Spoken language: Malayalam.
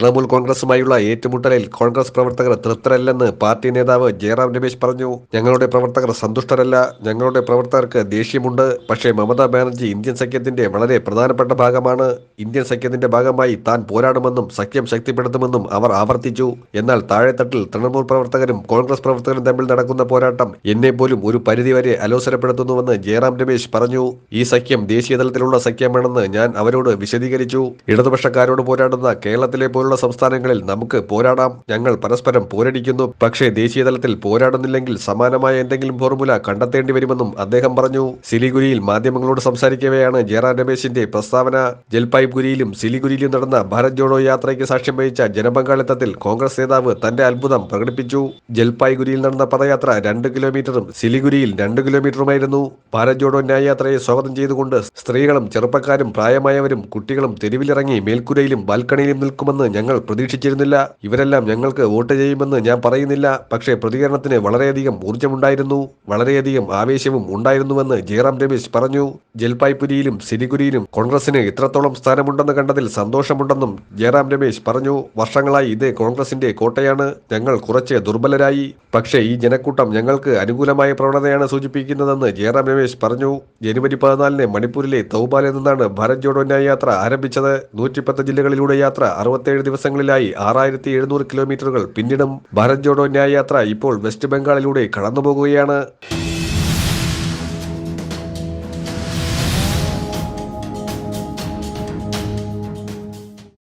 തൃണമൂൽ കോൺഗ്രസുമായുള്ള ഏറ്റുമുട്ടലിൽ കോൺഗ്രസ് പ്രവർത്തകർ തൃപ്തരല്ലെന്ന് പാർട്ടി നേതാവ് ജയറാം രമേശ് പറഞ്ഞു. ഞങ്ങളുടെ പ്രവർത്തകർ സന്തുഷ്ടരല്ല. ഞങ്ങളുടെ പ്രവർത്തകർക്ക് ദേഷ്യമുണ്ട്. പക്ഷേ മമതാ ബാനർജി ഇന്ത്യൻ സഖ്യത്തിന്റെ വളരെ പ്രധാനപ്പെട്ട ഭാഗമാണ്. ഇന്ത്യൻ സഖ്യത്തിന്റെ ഭാഗമായി താൻ പോരാടുമെന്നും സഖ്യം ശക്തിപ്പെടുത്തുമെന്നും അവർ ആവർത്തിച്ചു. എന്നാൽ താഴെത്തട്ടിൽ തൃണമൂൽ പ്രവർത്തകരും കോൺഗ്രസ് പ്രവർത്തകരും തമ്മിൽ നടക്കുന്ന പോരാട്ടം എന്നെ പോലും ഒരു പരിധിവരെ അലോസരപ്പെടുത്തുന്നുവെന്ന് ജയറാം രമേശ് പറഞ്ഞു. ഈ സഖ്യം ദേശീയതലത്തിലുള്ള സഖ്യമാണെന്ന് ഞാൻ അവരോട് വിശദീകരിച്ചു. ഇടതുപക്ഷക്കാരോട് പോരാടുന്ന കേരളത്തിലെ പോലുള്ള സംസ്ഥാനങ്ങളിൽ നമുക്ക് പോരാടാം. ഞങ്ങൾ പരസ്പരം പോരടിക്കുന്നു. പക്ഷേ ദേശീയ തലത്തിൽ പോരാടുന്നില്ലെങ്കിൽ സമാനമായ എന്തെങ്കിലും ഫോർമുല കണ്ടെത്തേണ്ടി വരുമെന്നും അദ്ദേഹം പറഞ്ഞു. സിലിഗുരിയിൽ മാധ്യമങ്ങളോട് സംസാരിക്കവെയാണ് ജയറാം രമേശിന്റെ പ്രസ്താവന. ജൽപായ്ഗുരിയിലും സിലിഗുരിയിലും നടന്ന ഭാരത് ജോഡോ യാത്രയ്ക്ക് സാക്ഷ്യം വഹിച്ച ജനപങ്കാളിത്തത്തിൽ കോൺഗ്രസ് നേതാവ് തന്റെ അത്ഭുതം പ്രകടിപ്പിച്ചു. ജൽപായ്ഗുരിയിൽ നടന്ന പദയാത്ര രണ്ട് കിലോമീറ്ററും സിലിഗുരിയിൽ രണ്ട് കിലോമീറ്ററുമായിരുന്നു. ഭാരത് ജോഡോ ന്യായയാത്രയെ സ്വാഗതം ചെയ്തുകൊണ്ട് സ്ത്രീകളും ചെറുപ്പക്കാരും പ്രായമായവരും കുട്ടികളും തെരുവിലിറങ്ങി മേൽക്കുരയിലും ബാൽക്കണിയിലും നിൽക്കുമെന്ന് ഞങ്ങൾ പ്രതീക്ഷിച്ചിരുന്നില്ല. ഇവരെല്ലാം ഞങ്ങൾക്ക് വോട്ട് ചെയ്യുമെന്ന് ഞാൻ പറയുന്നില്ല. പക്ഷേ പ്രതികരണത്തിന് വളരെയധികം ഊർജമുണ്ടായിരുന്നു. വളരെയധികം ആവേശവും ഉണ്ടായിരുന്നുവെന്ന് ജയറാം രമേശ് പറഞ്ഞു. ജൽപായ്പുരിയിലും സിലിഗുരിയിലും കോൺഗ്രസിന് ഇത്രത്തോളം സ്ഥാനമുണ്ടെന്ന് കണ്ടതിൽ സന്തോഷമുണ്ടെന്നും ജയറാം രമേശ് പറഞ്ഞു. വർഷങ്ങളായി ഇത് കോൺഗ്രസിന്റെ കോട്ടയാണ്. ഞങ്ങൾ കുറച്ച് ദുർബലരായി. പക്ഷേ ഈ ജനക്കൂട്ടം ഞങ്ങൾക്ക് അനുകൂലമായ പ്രവണതയാണ് സൂചിപ്പിക്കുന്നതെന്ന് ജയറാം രമേശ് പറഞ്ഞു. ജനുവരി പതിനാലിന് മണിപ്പൂരിലെ തൗബാലിൽ നിന്നാണ് ഭാരത് ജോഡോ യാത്ര ആരംഭിച്ചത്. നൂറ്റിപ്പത്ത് ജില്ലകളിലൂടെ യാത്ര അറുപത്തേഴ് ദിവസങ്ങളിലായി ആറായിരത്തി എഴുന്നൂറ് കിലോമീറ്ററുകൾ പിന്നിടും. ഭാരത് ജോഡോ ന്യായ യാത്ര ഇപ്പോൾ വെസ്റ്റ് ബംഗാളിലൂടെ കടന്നുപോകുകയാണ്.